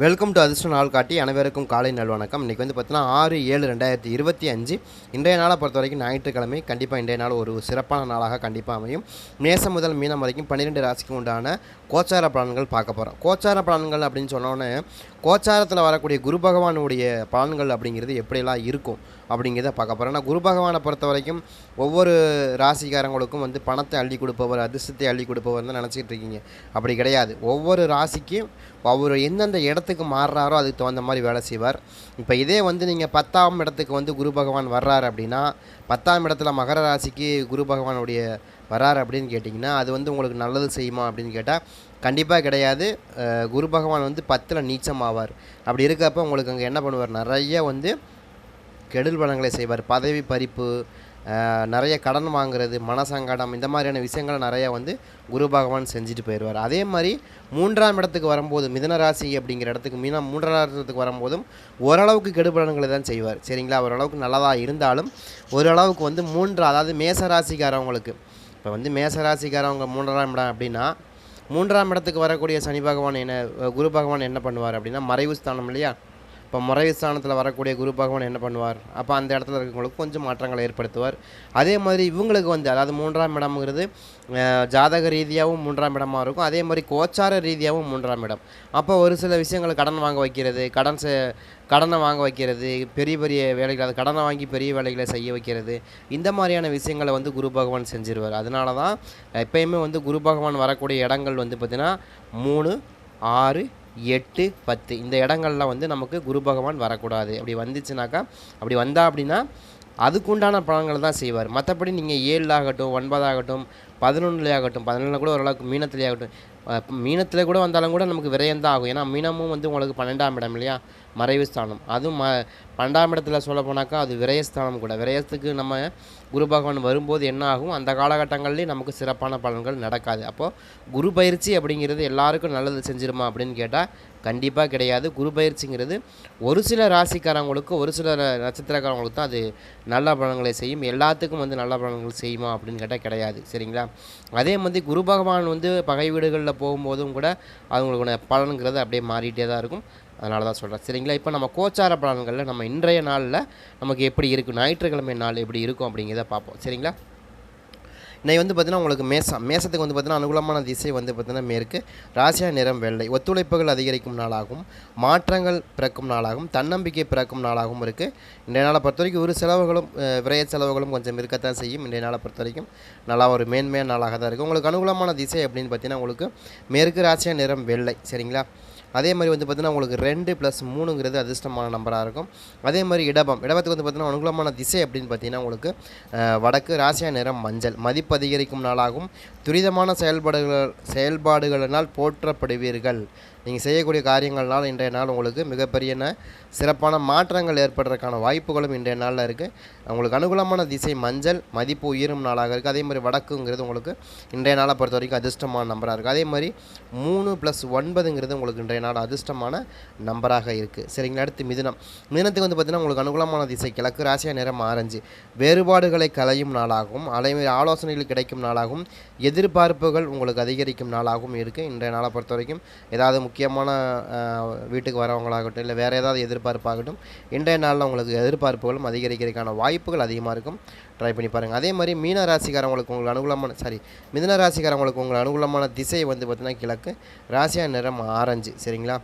Welcome to அதிர்ஷ்ட நாள் காட்டி அனைவருக்கும் காலை நல்வணக்கம் இன்றைக்கி வந்து பார்த்தீங்கன்னா ஆறு ஏழு ரெண்டாயிரத்தி இருபத்தி அஞ்சு. இன்றைய நாளை பொறுத்த வரைக்கும் ஞாயிற்றுக்கிழமை. கண்டிப்பாக இன்றைய நாள் ஒரு சிறப்பான நாளாக கண்டிப்பாக அமையும். மேசம் முதல் மீனம் வரைக்கும் பன்னிரெண்டு ராசிக்கு உண்டான கோச்சார பலன்கள் பார்க்க போகிறோம் கோச்சார பலன்கள் அப்படின்னு சொன்னோன்னே கோச்சாரத்தில் வரக்கூடிய குரு பகவானுடைய பலன்கள் அப்படிங்கிறது எப்படியெல்லாம் இருக்கும் அப்படிங்கிறத பார்க்க போகிறோம் ஆனால் குரு பகவானை பொறுத்த வரைக்கும் ஒவ்வொரு ராசிக்காரங்களுக்கும் வந்து பணத்தை அள்ளி கொடுப்பவர் அதிர்ஷ்டத்தை அள்ளி கொடுப்பவர் தான் இருக்கீங்க. அப்படி கிடையாது. ஒவ்வொரு ராசிக்கும் அவர் எந்தெந்த இடத்துக்கு மாறுறாரோ அதுக்கு தகுந்த மாதிரி வேலை செய்வார். இப்போ இதே வந்து நீங்கள் பத்தாம் இடத்துக்கு வந்து குரு பகவான் வர்றாரு அப்படின்னா பத்தாம் இடத்துல மகர ராசிக்கு குரு பகவானுடைய வராரு அப்படின்னு கேட்டிங்கன்னா அது வந்து உங்களுக்கு நல்லது செய்யுமா அப்படின்னு கேட்டால் கண்டிப்பாக கிடையாது. குரு பகவான் வந்து பத்தில் நீச்சம் ஆவார் அப்படி இருக்கப்போ உங்களுக்கு அங்கே என்ன பண்ணுவார்? நிறைய வந்து கெடுல் பலன்களை செய்வார். பதவி பறிப்பு நிறைய கடன் வாங்குறது மனசங்கடம் இந்த மாதிரியான விஷயங்களை நிறையா வந்து குரு பகவான் செஞ்சுட்டு போயிடுவார். அதே மாதிரி மூன்றாம் இடத்துக்கு வரும்போது மிதன ராசி அப்படிங்கிற இடத்துக்கு மீனா மூன்றாம் இடத்துக்கு வரும்போதும் ஓரளவுக்கு கெடுபடன்களை தான் செய்வார். சரிங்களா? ஓரளவுக்கு நல்லதாக இருந்தாலும் ஓரளவுக்கு வந்து மூன்று அதாவது மேச ராசிக்காரவங்களுக்கு இப்போ வந்து மேச ராசிக்காரவங்க மூன்றாம் இடம் அப்படின்னா மூன்றாம் இடத்துக்கு வரக்கூடிய சனி பகவான் என்ன குரு பகவான் என்ன பண்ணுவார் அப்படின்னா மறைவு ஸ்தானம் இல்லையா? இப்போ முறை ஸ்தானத்தில் வரக்கூடிய குரு பகவான் என்ன பண்ணுவார்? அப்போ அந்த இடத்துல இருக்கவங்களுக்கு கொஞ்சம் மாற்றங்களை ஏற்படுத்துவார். அதே மாதிரி இவங்களுக்கு வந்து அதாவது மூன்றாம் இடம்ங்கிறது ஜாதக ரீதியாகவும் மூன்றாம் இடமாக இருக்கும். அதே மாதிரி கோச்சார ரீதியாகவும் மூன்றாம் இடம். அப்போ ஒரு சில விஷயங்களை கடன் வாங்க வைக்கிறது கடன் செ கடனை வாங்க வைக்கிறது பெரிய பெரிய வேலைகள் அது கடனை வாங்கி பெரிய வேலைகளை செய்ய வைக்கிறது இந்த மாதிரியான விஷயங்களை வந்து குரு பகவான் செஞ்சிருவார். அதனால தான் எப்பயுமே வந்து குரு பகவான் வரக்கூடிய இடங்கள் வந்து பார்த்திங்கன்னா மூணு ஆறு எட்டு பத்து. இந்த இடங்கள்லாம் வந்து நமக்கு குரு பகவான் வரக்கூடாது. அப்படி வந்துச்சுனாக்கா அப்படி வந்தா அப்படின்னா அதுக்குண்டான பலன்களை தான் செய்வார். மற்றபடி நீங்கள் ஏழு ஆகட்டும் ஒன்பதாகட்டும் பதினொன்றுலையாகட்டும் பதினொன்றில் கூட ஓரளவுக்கு மீனத்திலே ஆகட்டும் மீனத்தில் கூட வந்தாலும் கூட நமக்கு விரயம் தான் ஆகும். ஏன்னா மீனமும் வந்து உங்களுக்கு பன்னெண்டாம் இடம் இல்லையா? மறைவு ஸ்தானம். அதுவும் ம பன்னெண்டாம் இடத்துல சொல்ல போனாக்கா அது விரயஸ்தானம் கூட. விரயத்துக்கு நம்ம குரு பகவான் வரும்போது என்ன ஆகும்? அந்த காலகட்டங்கள்லேயும் நமக்கு சிறப்பான பலன்கள் நடக்காது. அப்போது குரு பயிற்சி அப்படிங்கிறது எல்லாருக்கும் நல்லது செஞ்சிருமா அப்படின்னு கேட்டால் கண்டிப்பாக கிடையாது. குரு பயிற்சிங்கிறது ஒரு சில ராசிக்காரங்களுக்கு ஒரு சில நட்சத்திரக்காரங்களுக்கு தான் அது நல்ல பலன்களை செய்யும். எல்லாத்துக்கும் வந்து நல்ல பலன்கள் செய்யுமா அப்படின்னு கேட்டால் கிடையாது. சரிங்களா? அதே மாதிரி குரு பகவான் வந்து பகை வீடுகளில் போகும்போதும் கூட அவங்களுக்கான பலனுங்கிறது அப்படியே மாறிட்டே தான் இருக்கும். அதனால தான் சொல்கிறேன் சரிங்களா? இப்போ நம்ம கோச்சார பலன்களில் நம்ம இன்றைய நாளில் நமக்கு எப்படி இருக்கும் ஞாயிற்றுக்கிழமை நாள் எப்படி இருக்கும் அப்படிங்கிறத பார்ப்போம். சரிங்களா? இன்னைக்கு வந்து பார்த்திங்கன்னா உங்களுக்கு மேசம் மேசத்துக்கு வந்து பார்த்தீங்கன்னா அனுகூலமான திசை வந்து பார்த்தீங்கன்னா மேற்கு ராசியா நிறம் வெள்ளை. ஒத்துழைப்புகள் அதிகரிக்கும் நாளாகும் மாற்றங்கள் பிறக்கும் நாளாகும் தன்னம்பிக்கை பிறக்கும் நாளாகவும் இருக்குது இன்றைய நாளை பொறுத்த வரைக்கும் ஒரு செலவுகளும் விரைய செலவுகளும் கொஞ்சம் இருக்கத்தான் செய்யும். இன்றைய நாளை பொறுத்த வரைக்கும் நல்லா ஒரு மேன்மையான நாளாக தான் இருக்குது உங்களுக்கு அனுகூலமான திசை அப்படின்னு பார்த்தீங்கன்னா உங்களுக்கு மேற்கு ராசியா நிறம் வெள்ளை. சரிங்களா? அதே மாதிரி வந்து பார்த்தீங்கன்னா உங்களுக்கு ரெண்டு ப்ளஸ் மூணுங்கிறது அதிர்ஷ்டமான நம்பராக இருக்கும். அதே மாதிரி இடபம். இடபத்துக்கு வந்து பார்த்தீங்கன்னா அனுகூலமான திசை அப்படின்னு பார்த்தீங்கன்னா உங்களுக்கு வடக்கு ராசியா நிறம் மஞ்சள். மதிப்பு அதிகரிக்கும் நாளாகும். துரிதமான செயல்பாடுகள் செயல்பாடுகளினால் போற்றப்படுவீர்கள். நீங்கள் செய்யக்கூடிய காரியங்கள்னால் இன்றைய நாள் உங்களுக்கு மிகப்பெரிய சிறப்பான மாற்றங்கள் ஏற்படுறதுக்கான வாய்ப்புகளும் இன்றைய நாளில் இருக்குது உங்களுக்கு அனுகூலமான திசை மஞ்சள் மதிப்பு உயரும் நாளாக இருக்குது அதே மாதிரி வடக்குங்கிறது உங்களுக்கு இன்றைய நாளை பொறுத்த வரைக்கும் அதிர்ஷ்டமான நம்பராக இருக்குது அதே மாதிரி மூணு ப்ளஸ் ஒன்பதுங்கிறது உங்களுக்கு இன்றைய நாள் அதிர்ஷ்டமான நம்பராக இருக்குது சரிங்களா? அடுத்து மிதுனம். மிதுனத்துக்கு வந்து பார்த்திங்கன்னா உங்களுக்கு அனுகூலமான திசை கிழக்கு ராசியா நிறம் ஆரஞ்சு. வேறுபாடுகளை களையும் நாளாகவும் அதே மாதிரி ஆலோசனைகள் கிடைக்கும் நாளாகவும் எதிர்பார்ப்புகள் உங்களுக்கு அதிகரிக்கும் நாளாகவும் இருக்குது இன்றைய நாளை பொறுத்த வரைக்கும் ஏதாவது முக்கியமான வீட்டுக்கு வரவங்களாகட்டும் இல்லை வேறு ஏதாவது எதிர்பார்ப்பாகட்டும் இன்றைய நாளில் உங்களுக்கு எதிர்பார்ப்புகளும் அதிகரிக்கிறதுக்கான வாய்ப்புகள் அதிகமாக இருக்கும். ட்ரை பண்ணி பாருங்கள் அதே மாதிரி மீன ராசிக்காரவங்களுக்கு உங்களுக்கு அனுகூலமான சாரி மிதன ராசிக்காரவங்களுக்கு உங்களுக்கு அனுகூலமான திசை வந்து பார்த்திங்கன்னா கிழக்கு ராசியா நிறம் ஆரஞ்சு சரிங்களா?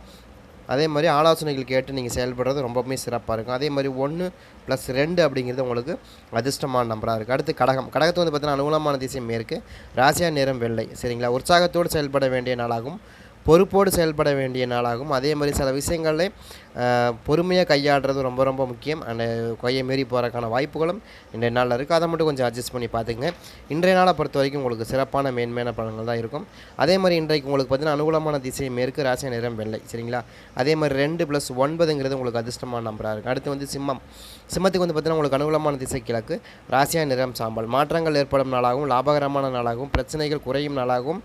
அதே மாதிரி ஆலோசனைகள் கேட்டு நீங்கள் செயல்படுறது ரொம்பவுமே சிறப்பாக இருக்கும். அதே மாதிரி ஒன்று ப்ளஸ் ரெண்டு அப்படிங்கிறது உங்களுக்கு அதிர்ஷ்டமான நம்பராக இருக்குது அடுத்து கடகம். கடகத்து வந்து பார்த்தீங்கன்னா அனுகூலமான திசை மேற்கு ராசியா நிறம் வெள்ளை சரிங்களா? உற்சாகத்தோடு செயல்பட வேண்டிய நாளாகும். பொறுப்போடு செயல்பட வேண்டிய நாளாகும். அதே மாதிரி சில விஷயங்களே பொறுமையாக கையாடுறது ரொம்ப ரொம்ப முக்கியம். அந்த கொய்யை மீறி போகிறதுக்கான வாய்ப்புகளும் இன்றைய நாளில் இருக்குது அதை மட்டும் கொஞ்சம் அட்ஜஸ்ட் பண்ணி பார்த்துங்க இன்றைய நாளை பொறுத்த வரைக்கும் உங்களுக்கு சிறப்பான மேன்மையான பலன்கள் தான் இருக்கும். அதே மாதிரி இன்றைக்கு உங்களுக்கு பார்த்தீங்கன்னா அனுகூலமான திசை மேற்கு ராசி நிறம் வெள்ளை சரிங்களா? அதே மாதிரி ரெண்டு ப்ளஸ் ஒன்பதுங்கிறது உங்களுக்கு அதிர்ஷ்டமான நம்பராக இருக்கும் அடுத்து வந்து சிம்மம். சிம்மத்துக்கு வந்து பார்த்திங்கன்னா உங்களுக்கு அனுகூலமான திசை கிழக்கு ராசியா நிறம் சாம்பல். மாற்றங்கள் ஏற்படும் நாளாகவும் லாபகரமான நாளாகவும் பிரச்சனைகள் குறையும் நாளாகவும்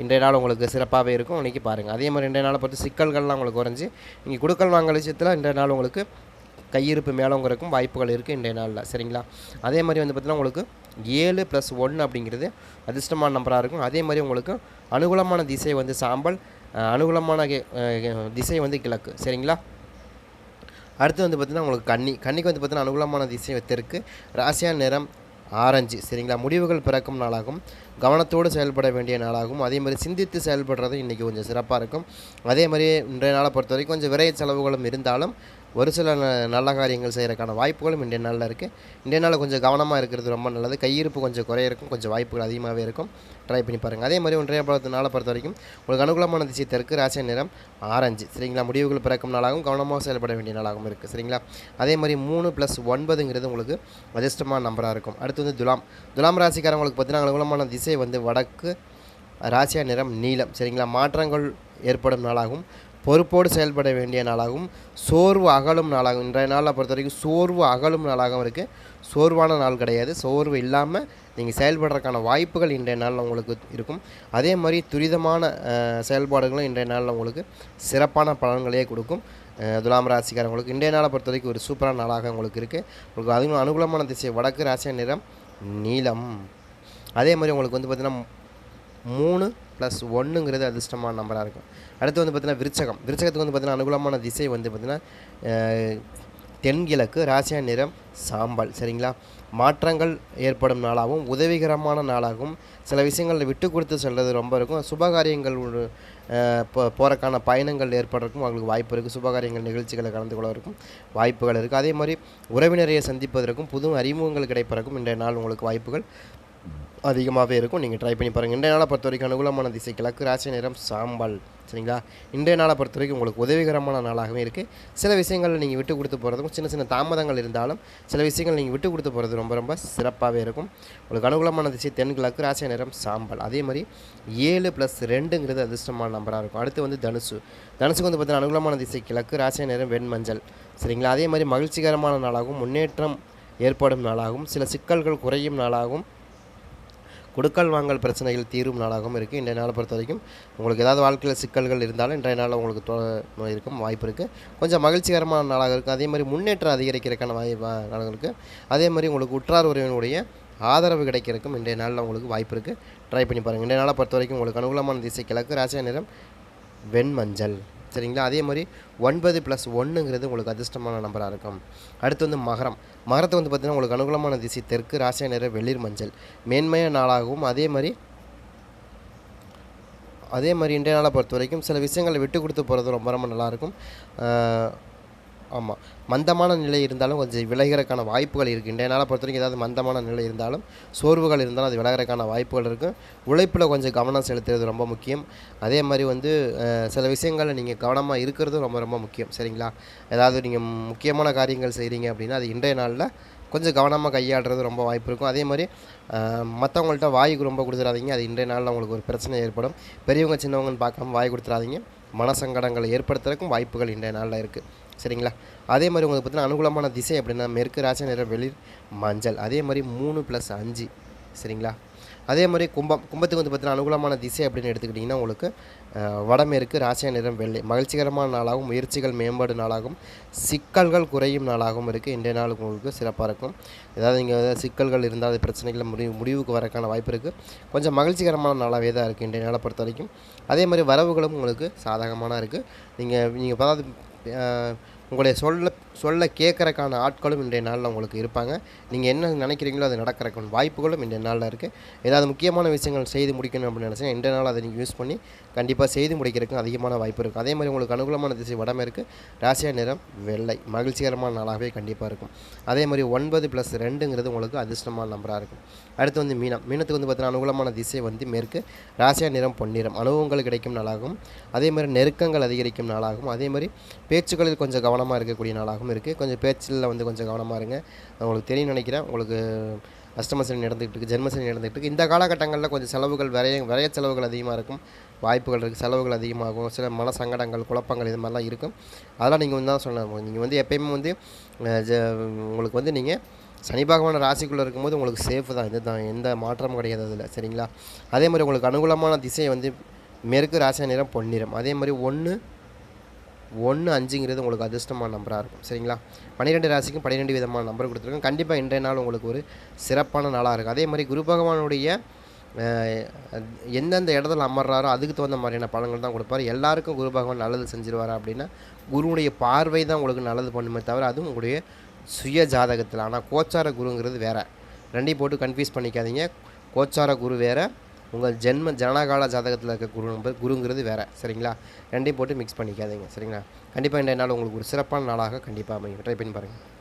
இன்றைய நாள் உங்களுக்கு சிறப்பாகவே இருக்கும். இன்றைக்கி பாருங்கள் அதே மாதிரி இன்றைய நாளை பொறுத்து சிக்கல்கள்லாம் உங்களுக்கு குறைஞ்சி நீங்கள் கொடுக்கல் வாங்கல் விஷயத்தில் இன்றைய நாள் உங்களுக்கு கையிருப்பு மேலோங்கிறதுக்கும் வாய்ப்புகள் இருக்குது இன்றைய நாளில். சரிங்களா? அதே மாதிரி வந்து பார்த்திங்கன்னா உங்களுக்கு ஏழு ப்ளஸ் ஒன்று அப்படிங்கிறது அதிர்ஷ்டமான நம்பராக இருக்கும். அதே மாதிரி உங்களுக்கு அனுகூலமான திசை வந்து சாம்பல் அனுகூலமான திசை வந்து கிழக்கு. சரிங்களா? அடுத்து வந்து பார்த்திங்கன்னா உங்களுக்கு கன்னி. கன்னிக்கு வந்து பார்த்திங்கன்னா அனுகூலமான திசை தெற்கு ராசியா நிறம் ஆரஞ்சு. சரிங்களா? முடிவுகள் பிறக்கும் நாளாகும். கவனத்தோடு செயல்பட வேண்டிய நாளாகும். அதே மாதிரி சிந்தித்து செயல்படுறது இன்றைக்கி கொஞ்சம் சிறப்பாக இருக்கும். அதே மாதிரி இன்றைய நாளை பொறுத்த வரைக்கும் கொஞ்சம் விரைய செலவுகளும் இருந்தாலும் ஒரு சில நல்ல காரியங்கள் செய்கிறதுக்கான வாய்ப்புகளும் இன்றைய நாளில் இருக்குது இன்றைய நாளில் கொஞ்சம் கவனமாக இருக்கிறது ரொம்ப நல்லது. கையிருப்பு கொஞ்சம் குறைய இருக்கும் கொஞ்சம் வாய்ப்புகள் அதிகமாகவே இருக்கும். ட்ரை பண்ணி பாருங்கள் அதே மாதிரி ஒன்றைய பலத்து நாளை பொறுத்த வரைக்கும் உங்களுக்கு அனுகூலமான திசை தெற்கு ராசி நிறம் ஆரஞ்சு. சரிங்களா? முடிவுகள் பிறக்கும் நாளாகவும் கவனமாக செயல்பட வேண்டிய நாளாகவும் இருக்குது சரிங்களா? அதே மாதிரி மூணு ப்ளஸ் ஒன்பதுங்கிறது உங்களுக்கு அதிர்ஷ்டமான நம்பராக இருக்கும். அடுத்து வந்து துலாம். துலாம் ராசிக்காரங்களுக்கு பார்த்தீங்கன்னா அனுகூலமான திசை திசை வந்து வடக்கு ராசியா நிறம் நீளம் சரிங்களா? மாற்றங்கள் ஏற்படும் நாளாகும். பொறுப்போடு செயல்பட வேண்டிய நாளாகவும் சோர்வு அகலும் நாளாகும். இன்றைய நாளில் பொறுத்த வரைக்கும் சோர்வு அகலும் நாளாகவும் இருக்குது சோர்வான நாள் கிடையாது. சோர்வு இல்லாமல் நீங்கள் செயல்படுறதுக்கான வாய்ப்புகள் இன்றைய நாளில் உங்களுக்கு இருக்கும். அதே மாதிரி துரிதமான செயல்பாடுகளும் இன்றைய நாளில் உங்களுக்கு சிறப்பான பலன்களையே கொடுக்கும். துலாம் ராசிக்காரங்களுக்கு. இன்றைய நாளை பொறுத்த வரைக்கும் ஒரு சூப்பரான நாளாக உங்களுக்கு இருக்குது உங்களுக்கு அதுவும் அனுகூலமான திசை வடக்கு ராசிய நிறம் நீளம் அதே மாதிரி உங்களுக்கு வந்து பார்த்திங்கன்னா மூணு ப்ளஸ் ஒன்றுங்கிறது அதிர்ஷ்டமான நம்பராக இருக்கும். அடுத்து வந்து பார்த்திங்கன்னா விருச்சகம். விருச்சகத்துக்கு வந்து பார்த்திங்கன்னா அனுகூலமான திசை வந்து பார்த்திங்கன்னா தென்கிழக்கு ராசியா நிறம் சாம்பல். சரிங்களா? மாற்றங்கள் ஏற்படும் நாளாகவும் உதவிகரமான நாளாகவும் சில விஷயங்களில் விட்டு கொடுத்து செல்வது ரொம்ப இருக்கும். சுபகாரியங்கள் போ போகிறக்கான பயணங்கள் ஏற்படுறதுக்கும் அவங்களுக்கு வாய்ப்பு இருக்குது சுபகாரியங்கள் நிகழ்ச்சிகளை கலந்து கொள்வதற்கும் வாய்ப்புகள் இருக்குது அதே மாதிரி உறவினரையை சந்திப்பதற்கும் புது அறிமுகங்கள் கிடைப்பதற்கும் இன்றைய நாள் உங்களுக்கு வாய்ப்புகள் அதிகமாகவே இருக்கும். நீங்கள் ட்ரை பண்ணி பாருங்கள் இன்றைய நாளை பொறுத்த வரைக்கும் அனுகூலமான திசை கிழக்கு ராசி நிறம் சாம்பல். சரிங்களா? இன்றைய நாளை பொறுத்த வரைக்கும் உங்களுக்கு உதவிகரமான நாளாகவே இருக்குது சில விஷயங்கள் நீங்கள் விட்டு கொடுத்து போகிறதுக்கும் சின்ன சின்ன தாமதங்கள் இருந்தாலும் சில விஷயங்கள் நீங்கள் விட்டு கொடுத்து போகிறது ரொம்ப ரொம்ப சிறப்பாகவே இருக்கும். உங்களுக்கு அனுகூலமான திசை தென்கிழக்கு ராசி நிறம் சாம்பல். அதே மாதிரி ஏழு ப்ளஸ் ரெண்டுங்கிறது அதிர்ஷ்டமான நம்பராக இருக்கும். அடுத்து வந்து தனுசு. தனுசுக்கு வந்து பார்த்தீங்கன்னா அனுகூலமான திசை கிழக்கு ராசி நிறம் வெண்மஞ்சள். சரிங்களா? அதே மாதிரி மகிழ்ச்சிகரமான நாளாகவும் முன்னேற்றம் ஏற்படும் நாளாகவும் சில சிக்கல்கள் குறையும் நாளாகவும் கொடுக்கல் வாங்கல் பிரச்சனைகள் தீரும் நாளாகவும் இருக்குது இன்றைய நாளை பொறுத்த வரைக்கும் உங்களுக்கு ஏதாவது வாழ்க்கையில் சிக்கல்கள் இருந்தாலும் இன்றைய நாளில் உங்களுக்கு தொ- இருக்கும் வாய்ப்பு இருக்குது கொஞ்சம் மகிழ்ச்சிகரமான நாளாக இருக்கும் அதே மாதிரி முன்னேற்றம் அதிகரிக்கிறதுக்கான வாய் நாளாக இருக்குது அதே மாதிரி உங்களுக்கு உற்றார் உறவினுடைய ஆதரவு கிடைக்கிறதுக்கும் இன்றைய நாளில் உங்களுக்கு வாய்ப்பு இருக்குது ட்ரை பண்ணி பாருங்கள் இன்றைய நாளை பொறுத்த வரைக்கும் உங்களுக்கு அனுகூலமான திசை கிழக்கு ராசியா நிறம் வெண்மஞ்சள். சரிங்களா? அதே மாதிரி ஒன்பது ப்ளஸ் ஒன்றுங்கிறது உங்களுக்கு அதிர்ஷ்டமான நம்பராக இருக்கும். அடுத்து வந்து மகரம். மகரத்தை வந்து பார்த்திங்கன்னா உங்களுக்கு அனுகூலமான திசை தெற்கு ராசியா நிற வெளிர் மஞ்சள். மேன்மையான நாளாகவும் அதே மாதிரி அதே மாதிரி இன்றைய நாளை பொறுத்த வரைக்கும் சில விஷயங்களை விட்டு கொடுத்து போகிறது ரொம்ப ரொம்ப நல்லாயிருக்கும் ஆமாம் மந்தமான நிலை இருந்தாலும் கொஞ்சம் விலகிறக்கான வாய்ப்புகள் இருக்குது இன்றைய நாளை பொறுத்த வரைக்கும் ஏதாவது மந்தமான நிலை இருந்தாலும் சோர்வுகள் இருந்தாலும் அது விலகிறக்கான வாய்ப்புகள் இருக்கும் உழைப்பில் கொஞ்சம் கவனம் செலுத்துறது ரொம்ப முக்கியம். அதே மாதிரி வந்து சில விஷயங்களில் நீங்கள் கவனமாக இருக்கிறதும் ரொம்ப ரொம்ப முக்கியம். சரிங்களா? ஏதாவது நீங்கள் முக்கியமான காரியங்கள் செய்கிறீங்க அப்படின்னா அது இன்றைய நாளில் கொஞ்சம் கவனமாக கையாளுறது ரொம்ப வாய்ப்பு இருக்கும். அதே மாதிரி மற்றவங்கள்ட்ட வாய்க்கு ரொம்ப கொடுத்துடாதீங்க அது இன்றைய நாளில் உங்களுக்கு ஒரு பிரச்சனை ஏற்படும். பெரியவங்க சின்னவங்கன்னு பார்க்காம வாய் கொடுத்துடாதீங்க மனசங்கடங்களை ஏற்படுத்துறதுக்கும் வாய்ப்புகள் இன்றைய நாளில் இருக்குது சரிங்களா? அதே மாதிரி உங்களுக்கு பார்த்தீங்கன்னா அனுகூலமான திசை அப்படின்னா மேற்கு ராசி நிற வெளிர் மஞ்சள். அதே மாதிரி மூணு ப்ளஸ் அஞ்சு. சரிங்களா? அதே மாதிரி கும்பம் கும்பத்துக்கு வந்து பார்த்தீங்கன்னா அனுகூலமான திசை அப்படின்னு எடுத்துக்கிட்டிங்கன்னா உங்களுக்கு வடமேற்கு ராசிய நிறம் வெள்ளை. மகிழ்ச்சிகரமான நாளாகவும் முயற்சிகள் மேம்பாடு நாளாகவும் சிக்கல்கள் குறையும் நாளாகவும் இருக்குது இன்றைய நாள் உங்களுக்கு சிறப்பாக இருக்கும். ஏதாவது இங்கே ஏதாவது சிக்கல்கள் இருந்தால் அது பிரச்சனைகள் முடிவு முடிவுக்கு வரக்கான வாய்ப்பு இருக்குது கொஞ்சம் மகிழ்ச்சிகரமான நாளாகவே தான் இருக்குது இன்றைய நாளை பொறுத்த வரைக்கும். அதே மாதிரி வரவுகளும் உங்களுக்கு சாதகமான இருக்குது நீங்கள் நீங்கள் அதாவது அஹ், உங்களுடைய சொல்ல சொல்ல கேட்குறக்கான ஆட்களும் இன்றைய நாளில் உங்களுக்கு இருப்பாங்க. நீங்கள் என்ன நினைக்கிறீங்களோ அது நடக்கிறக்கான வாய்ப்புகளும் இன்றைய நாளில் இருக்குது ஏதாவது முக்கியமான விஷயங்கள் செய்து முடிக்கணும் அப்படின்னு நினச்சா இன்றைய நாள் அதை நீங்கள் யூஸ் பண்ணி கண்டிப்பாக செய்து முடிக்கிறதுக்கு அதிகமான வாய்ப்பு இருக்குது அதே மாதிரி உங்களுக்கு அனுகூலமான திசை வடமேற்கு ராசியா நிறம் வெள்ளை. மகிழ்ச்சிகரமான நாளாகவே கண்டிப்பாக இருக்கும். அதே மாதிரி ஒன்பது ப்ளஸ் ரெண்டுங்கிறது உங்களுக்கு அதிர்ஷ்டமான நம்பராக இருக்கும். அடுத்து வந்து மீனம். மீனத்துக்கு வந்து பார்த்தீங்கன்னா அனுகூலமான திசை வந்து மேற்கு. ராசியா நிறம் பொன்னிறம். அனுபவங்கள் கிடைக்கும் நாளாகும். அதே மாதிரி நெருக்கங்கள் அதிகரிக்கும் நாளாகும். அதே மாதிரி பேச்சுக்களில் கொஞ்சம் கவனமாக இருக்கக்கூடிய நாளாகும். நாளாகவும் இருக்குது. கொஞ்சம் பேச்சில் வந்து கொஞ்சம் கவனமாக இருங்க. உங்களுக்கு தெரியும் நினைக்கிறேன். உங்களுக்கு அஷ்டமசனி நடந்துகிட்டு இருக்குது ஜென்மசனி நடந்துகிட்டு இருக்குது இந்த காலகட்டங்களில் கொஞ்சம் செலவுகள் விரைய விரைய செலவுகள் அதிகமாக இருக்கும். வாய்ப்புகள் இருக்குது செலவுகள் அதிகமாகும். சில மன சங்கடங்கள் குழப்பங்கள் இது மாதிரிலாம் இருக்கும். அதெல்லாம் நீங்கள் வந்து தான் சொன்ன நீங்கள் வந்து எப்பயுமே வந்து உங்களுக்கு வந்து நீங்கள் சனி பகவான ராசிக்குள்ளே இருக்கும்போது உங்களுக்கு சேஃப் தான். இதுதான் எந்த மாற்றமும் கிடையாது அதில். சரிங்களா? அதே மாதிரி உங்களுக்கு அனுகூலமான திசையை வந்து மேற்கு ராசி நிறம் பொன்னிறம். அதே மாதிரி ஒன்று ஒன்று அஞ்சுங்கிறது உங்களுக்கு அதிர்ஷ்டமான நம்பராக இருக்கும். சரிங்களா? பன்னிரெண்டு ராசிக்கும் பன்னிரெண்டு விதமான நம்பர் கொடுத்துருக்கோம் கண்டிப்பாக இன்றைய நாள் உங்களுக்கு ஒரு சிறப்பான நாளாக இருக்கும். அதே மாதிரி குரு பகவானுடைய எந்தெந்த இடத்துல அமர்றாரோ அதுக்கு தகுந்த மாதிரியான பழங்கள் தான் கொடுப்பாரு. எல்லாருக்கும் குரு பகவான் நல்லது செஞ்சிருவார் அப்படின்னா குருவுடைய பார்வை தான் உங்களுக்கு நல்லது பண்ணுமே தவிர அதுவும் உங்களுடைய சுய ஜாதகத்தில். ஆனால் கோச்சார குருங்கிறது வேறு. ரெண்டையும் போட்டு கன்ஃபியூஸ் பண்ணிக்காதீங்க. கோச்சார குரு வேறு உங்கள் ஜென்ம ஜனகால ஜாதகத்தில் இருக்க குரு நம்பர் குருங்கிறது வேறு. சரிங்களா? ரெண்டையும் போட்டு மிக்ஸ் பண்ணிக்காதீங்க. சரிங்களா? கண்டிப்பாக இந்த நாள் உங்களுக்கு ஒரு சிறப்பான நாளாக கண்டிப்பாக அமையும். ட்ரை பண்ணி பாருங்கள்